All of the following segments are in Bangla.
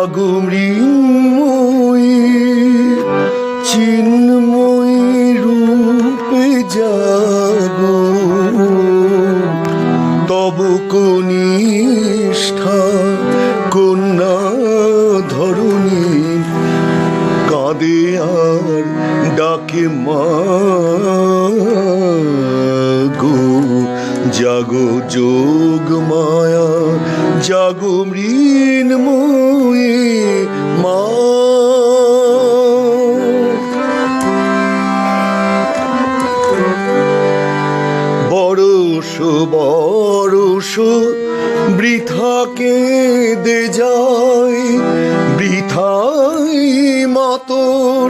জাগো জাগো যোগ মায়া জাগো মৃন্ময়ী মা। বরস বরস বৃথাকে দে যায়, বৃথাই মাতর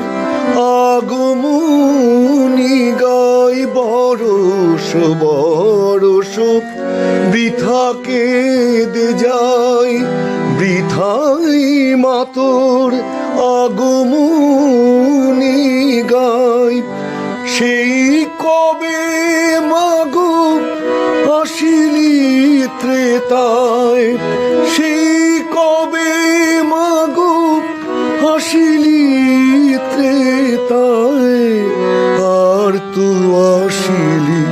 আগমনি গাই। বরস বরস বৃথাকে দে যায় বৃথাই মাতর আগমনি গাই। সেই কবে মাগো আসিলি ত্রেতায়, সেই কবে মাগো আসিলি ত্রেতায়, আর তো আসিলি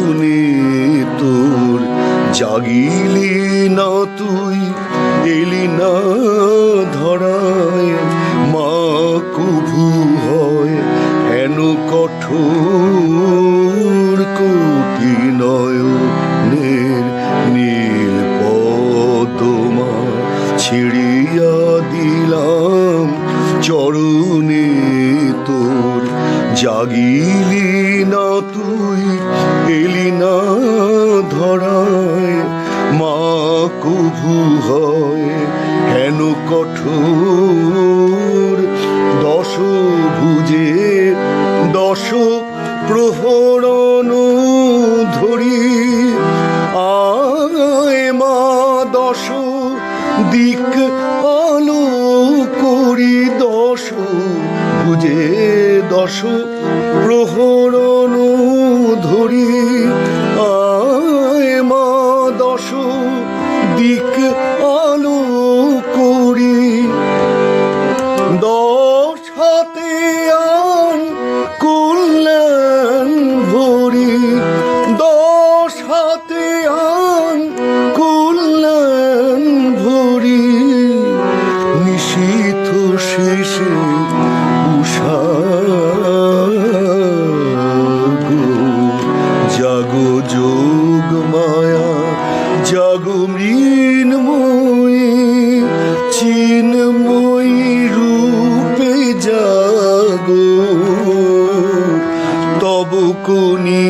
চরণে তোর জাগিলি না তুই, এলি না ধরায়, মা কুভু হয় হেন কঠোর কোটি নয়নের নীল পদ্মা ছিড়িয়া দিলাম চরণে তোর জাগিলি না তুই এলি না ধরায়, মা কুভু হয়। হেন কঠোর দশ ভুজে, দশ প্রহরণ ধরি। আয় মা দশ, দিক আলো করি দশ বুঝে দশ প্রহরণ కోరుకుని